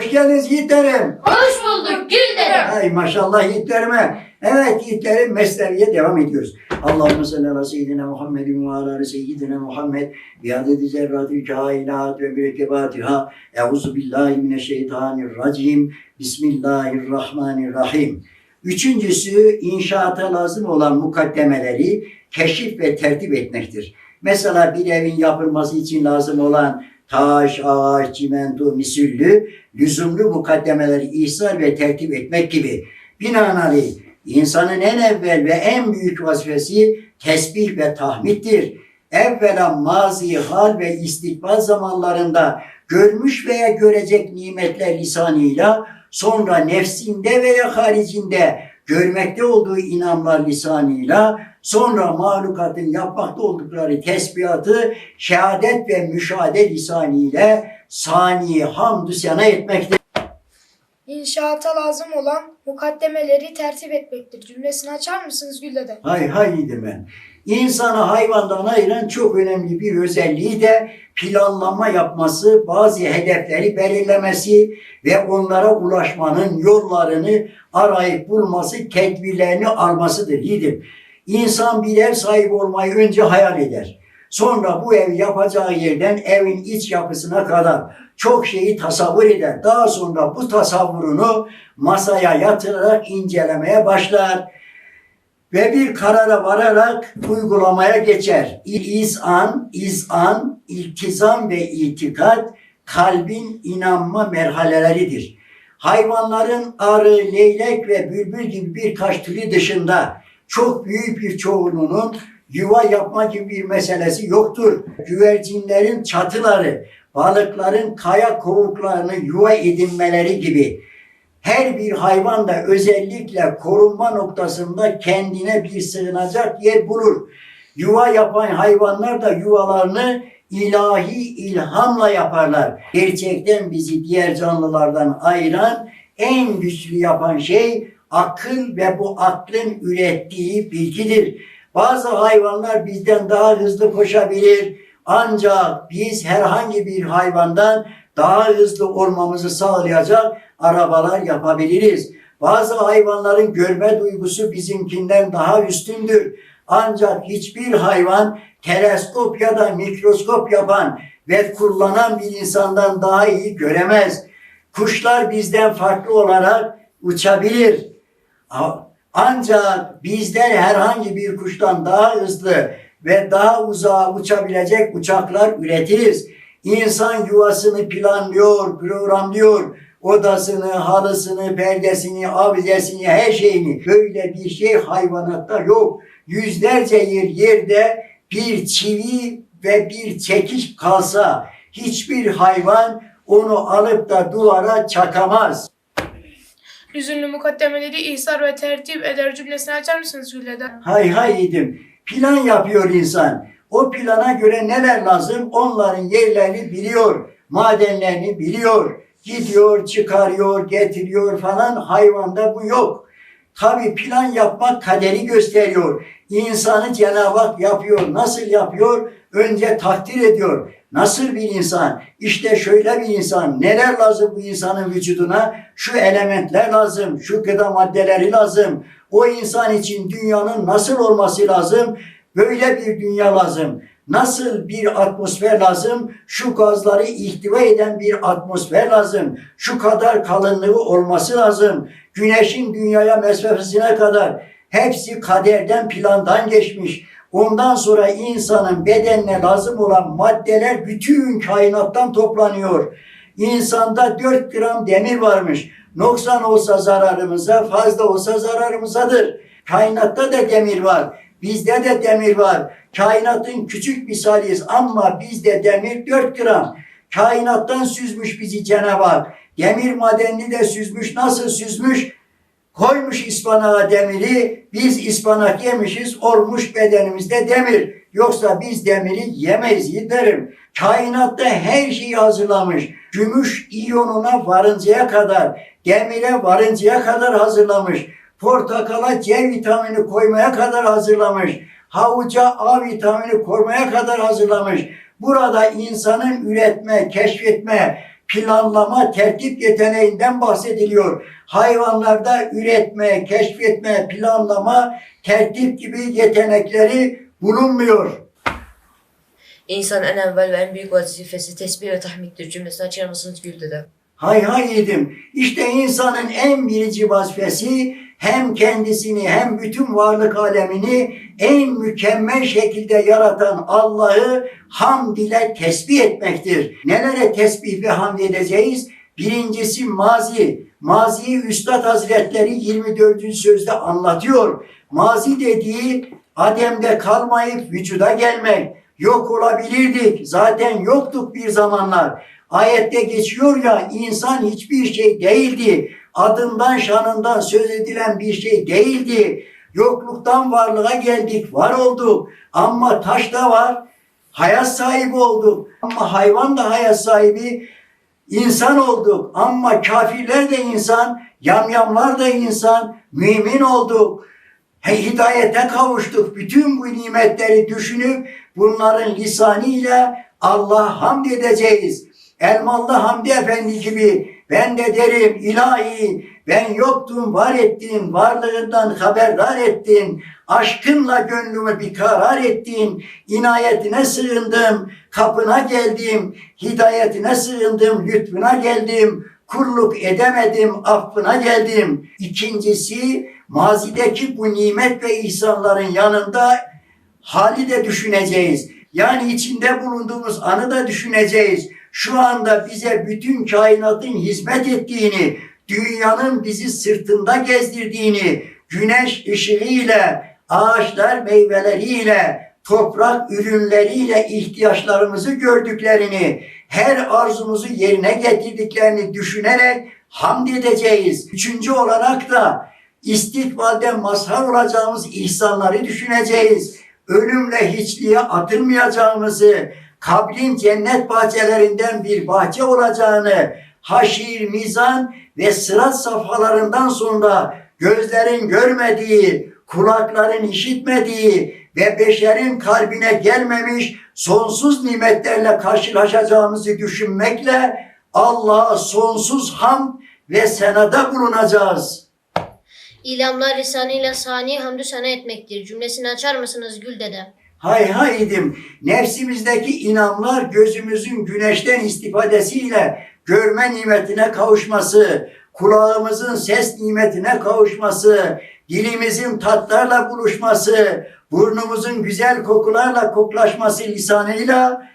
Hoş geldiniz yiğitlerim. Hoş bulduk Gülderim. Ay maşallah yiğitlerime. Evet yiğitlerim mesleğe devam ediyoruz. Allahümme salli ala seyyidina Muhammedin ve ala seyyidina Muhammed bi adedi zerratil kainat ve mürekkebatiha. Euzu billahi mineşşeytanirracim. Bismillahirrahmanirrahim. Üçüncüsü inşaata lazım olan mukaddemeleri keşif ve tertip etmektir. Mesela bir evin yapılması için lazım olan taş, ağaç, çimento, misüllü, lüzumlu mukaddemeleri ihsar ve tertip etmek gibi. Binaenaleyh insanın en evvel ve en büyük vazifesi tesbih ve tahmiddir. Evvela mazi, hal ve istikbal zamanlarında görmüş veya görecek nimetler lisanıyla sonra nefsinde veya haricinde görmekte olduğu inanlar lisanıyla sonra mahlukatın yapmakta oldukları tesbihatı şehadet ve müşahede lisanıyla sani hamdü sena etmekte. İnşaata lazım olan mukaddemeleri tertip etmektir. Cümlesini açar mısınız Güldede? Hay hay ben. İnsanı hayvandan ayıran çok önemli bir özelliği de planlama yapması, bazı hedefleri belirlemesi ve onlara ulaşmanın yollarını arayıp bulması, tedbirlerini almasıdır yiğidim. İnsan bir ev sahibi olmayı önce hayal eder. Sonra bu ev yapacağı yerden evin iç yapısına kadar çok şeyi tasavvur eder. Daha sonra bu tasavvurunu masaya yatırarak incelemeye başlar ve bir karara vararak uygulamaya geçer. İzan, izan, iltizam ve itikat kalbin inanma merhaleleridir. Hayvanların arı, leylek ve bülbül gibi birkaç türü dışında çok büyük bir çoğunluğunun yuva yapma gibi bir meselesi yoktur. Güvercinlerin çatıları, balıkların kaya kovuklarını yuva edinmeleri gibi her bir hayvan da özellikle korunma noktasında kendine bir sığınacak yer bulur. Yuva yapan hayvanlar da yuvalarını ilahi ilhamla yaparlar. Gerçekten bizi diğer canlılardan ayıran en güçlü yapan şey akıl ve bu aklın ürettiği bilgidir. Bazı hayvanlar bizden daha hızlı koşabilir. Ancak biz herhangi bir hayvandan daha hızlı olmamızı sağlayacak arabalar yapabiliriz. Bazı hayvanların görme duygusu bizimkinden daha üstündür. Ancak hiçbir hayvan teleskop ya da mikroskop yapan ve kullanan bir insandan daha iyi göremez. Kuşlar bizden farklı olarak uçabilir. Ancak bizden herhangi bir kuştan daha hızlı ve daha uzağa uçabilecek uçaklar üretiriz. İnsan yuvasını planlıyor, programlıyor. Odasını, halısını, perdesini, avizesini, her şeyini. Böyle bir şey hayvanatta yok. Yüzlerce yer yerde bir çivi ve bir çekiş kalsa hiçbir hayvan onu alıp da duvara çakamaz. Lüzumlu mukaddemeleri ihsar ve tertip eder cümlesini açar mısınız Güldede? Hay hay yedim. Plan yapıyor insan. O plana göre neler lazım onların yerlerini biliyor. Madenlerini biliyor. Gidiyor, çıkarıyor, getiriyor falan. Hayvanda bu yok. Tabi plan yapmak kaderi gösteriyor. İnsanı Cenab-ı Hak yapıyor. Nasıl yapıyor? Önce takdir ediyor. Nasıl bir insan? İşte şöyle bir insan. Neler lazım bu insanın vücuduna? Şu elementler lazım. Şu gıda maddeleri lazım. O insan için dünyanın nasıl olması lazım? Böyle bir dünya lazım. Nasıl bir atmosfer lazım? Şu gazları ihtiva eden bir atmosfer lazım. Şu kadar kalınlığı olması lazım. Güneşin dünyaya mesafesine kadar hepsi kaderden plandan geçmiş. Ondan sonra insanın bedenine lazım olan maddeler bütün kainattan toplanıyor. İnsanda 4 gram demir varmış. Noksan olsa zararımıza, fazla olsa zararımızadır. Kainatta da demir var. Bizde de demir var. Kainatın küçük misaliyiz ama bizde demir 4 gram. Kainattan süzmüş bizi Cenab-ı Hak. Demir madenini de süzmüş. Nasıl süzmüş? Koymuş ıspanağa demiri, biz ıspanak yemişiz, olmuş bedenimizde demir. Yoksa biz demiri yemeyiz derim. Kainatta her şeyi hazırlamış. Gümüş iyonuna varıncaya kadar, demire varıncaya kadar hazırlamış. Portakala C vitamini koymaya kadar hazırlamış. Havuca A vitamini koymaya kadar hazırlamış. Burada insanın üretme, keşfetme, planlama, tertip yeteneğinden bahsediliyor. Hayvanlarda üretme, keşfetme, planlama, tertip gibi yetenekleri bulunmuyor. İnsan en evvel ve en büyük vazifesi tesbih ve tahmiddir cümlesini açar mısınız Gül dede? Hay hay yedim. İşte insanın en birinci vazifesi hem kendisini hem bütün varlık alemini en mükemmel şekilde yaratan Allah'ı hamd ile tesbih etmektir. Nelere tesbih ve hamd edeceğiz? Birincisi mazi. Maziyi Üstad Hazretleri 24. sözde anlatıyor. Mazi dediği Adem'de kalmayıp vücuda gelmek. Yok olabilirdik. Zaten yoktuk bir zamanlar. Ayette geçiyor ya insan hiçbir şey değildi. Adından şanından söz edilen bir şey değildi. Yokluktan varlığa geldik, var olduk. Ama taş da var, hayat sahibi olduk. Ama hayvan da hayat sahibi, insan olduk. Ama kafirler de insan, yamyamlar da insan, mümin olduk. He, hidayete kavuştuk. Bütün bu nimetleri düşünüp bunların lisanıyla Allah hamd edeceğiz. Elmalı Hamdi Efendi gibi ben de derim ilahi ben yoktum var ettin varlığından haberdar ettin. Aşkınla gönlümü bir karar ettin. İnayetine sığındım kapına geldim. Hidayetine sığındım lütfuna geldim. Kulluk edemedim affına geldim. İkincisi mazideki bu nimet ve ihsanların yanında hali de düşüneceğiz. Yani içinde bulunduğumuz anı da düşüneceğiz. Şu anda bize bütün kainatın hizmet ettiğini, dünyanın bizi sırtında gezdirdiğini, güneş ışığıyla, ağaçlar meyveleriyle, toprak ürünleriyle ihtiyaçlarımızı gördüklerini, her arzumuzu yerine getirdiklerini düşünerek hamd edeceğiz. Üçüncü olarak da istikbalde mazhar olacağımız ihsanları düşüneceğiz. Ölümle hiçliğe atılmayacağımızı, kabrin cennet bahçelerinden bir bahçe olacağını, haşir, mizan ve sırat safhalarından sonra gözlerin görmediği, kulakların işitmediği ve beşerin kalbine gelmemiş sonsuz nimetlerle karşılaşacağımızı düşünmekle Allah'a sonsuz hamd ve senada bulunacağız. İlamlar lisanıyla sani hamdü sana etmektir. Cümlesini açar mısınız Gül dede? Hay haydim nefsimizdeki inanlar gözümüzün güneşten istifadesiyle görme nimetine kavuşması, kulağımızın ses nimetine kavuşması, dilimizin tatlarla buluşması, burnumuzun güzel kokularla koklaşması lisanıyla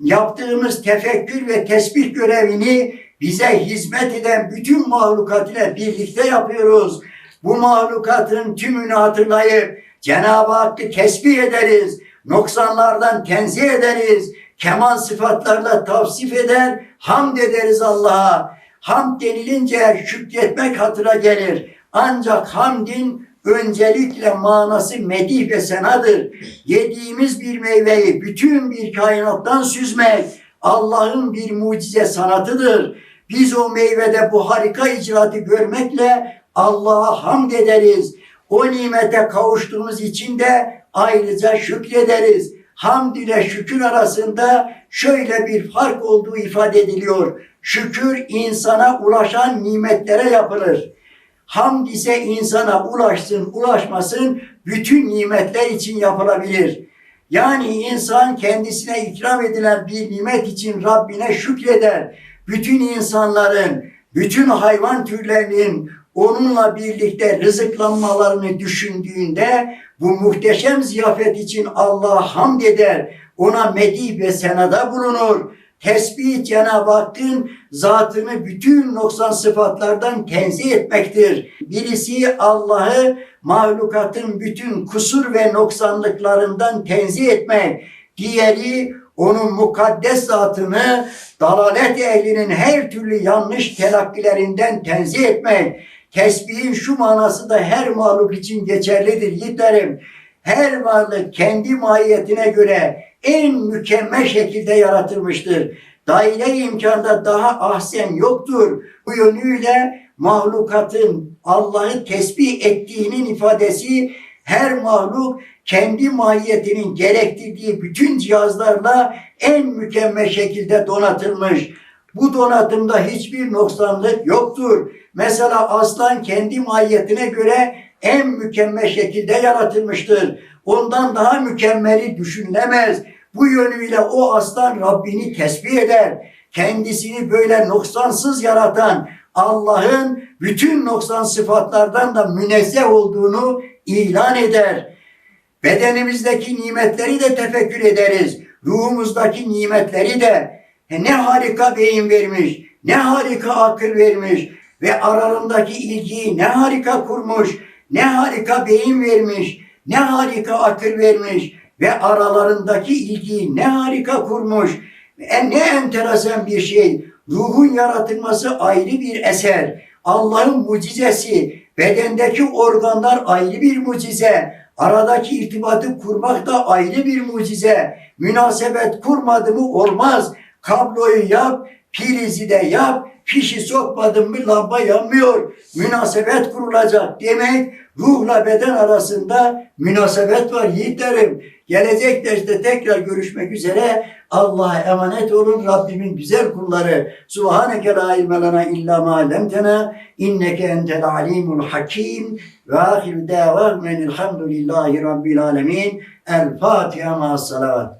yaptığımız tefekkür ve tesbih görevini bize hizmet eden bütün mahlukat ile birlikte yapıyoruz. Bu mahlukatın tümünü hatırlayıp Cenab-ı Hakk'ı tesbih ederiz. Noksanlardan tenzih ederiz. Kemal sıfatlarla tavsif eder, hamd ederiz Allah'a. Hamd denilince şükretmek hatıra gelir. Ancak hamdin öncelikle manası medih ve senadır. Yediğimiz bir meyveyi bütün bir kainattan süzmek Allah'ın bir mucize sanatıdır. Biz o meyvede bu harika icraatı görmekle Allah'a hamd ederiz. O nimete kavuştuğumuz için de ayrıca şükrederiz. Hamd ile şükür arasında şöyle bir fark olduğu ifade ediliyor. Şükür insana ulaşan nimetlere yapılır. Hamd ise insana ulaşsın ulaşmasın bütün nimetler için yapılabilir. Yani insan kendisine ikram edilen bir nimet için Rabbine şükreder. Bütün insanların, bütün hayvan türlerinin onunla birlikte rızıklanmalarını düşündüğünde bu muhteşem ziyafet için Allah'a hamd eder. Ona medih ve senada bulunur. Tesbih Cenab-ı Hakk'ın zatını bütün noksan sıfatlardan tenzih etmektir. Birisi Allah'ı mahlukatın bütün kusur ve noksanlıklarından tenzih etmek. Diğeri onun mukaddes zatını dalalet ehlinin her türlü yanlış telakkilerinden tenzih etmek. Tesbihin şu manası da her mahluk için geçerlidir yiğitlerim. Her varlık kendi mahiyetine göre en mükemmel şekilde yaratılmıştır. Daire imkanda daha ahsen yoktur. Bu yönüyle mahlukatın Allah'ı tesbih ettiğinin ifadesi her mahluk kendi mahiyetinin gerektirdiği bütün cihazlarla en mükemmel şekilde donatılmış. Bu donatımda hiçbir noksanlık yoktur. Mesela aslan kendi mahiyetine göre en mükemmel şekilde yaratılmıştır. Ondan daha mükemmeli düşünülemez. Bu yönüyle o aslan Rabbini tesbih eder. Kendisini böyle noksansız yaratan Allah'ın bütün noksan sıfatlardan da münezzeh olduğunu ilan eder. Bedenimizdeki nimetleri de tefekkür ederiz. Ruhumuzdaki nimetleri de E, ne harika beyin vermiş, ne harika akıl vermiş ve aralarındaki ilgiyi ne harika kurmuş, ne harika beyin vermiş, ne harika akıl vermiş ve aralarındaki ilgiyi ne harika kurmuş. E, ne enteresan bir şey. Ruhun yaratılması ayrı bir eser. Allah'ın mucizesi. Bedendeki organlar ayrı bir mucize. Aradaki irtibatı kurmak da ayrı bir mucize. Münasebet kurmadı mı olmaz. Kabloyu yap, prizi de yap, fişi sokmadın mı lamba yanmıyor. Münasebet kurulacak demek ruhla beden arasında münasebet var yiğitlerim. Gelecek derste tekrar görüşmek üzere. Allah'a emanet olun Rabbimin güzel kulları. Subhaneke la ilme lena illa ma lemtena inneke entel alimul hakim ve ahiru davamen elhamdülillahi rabbil alemin. El Fatiha ma salavat.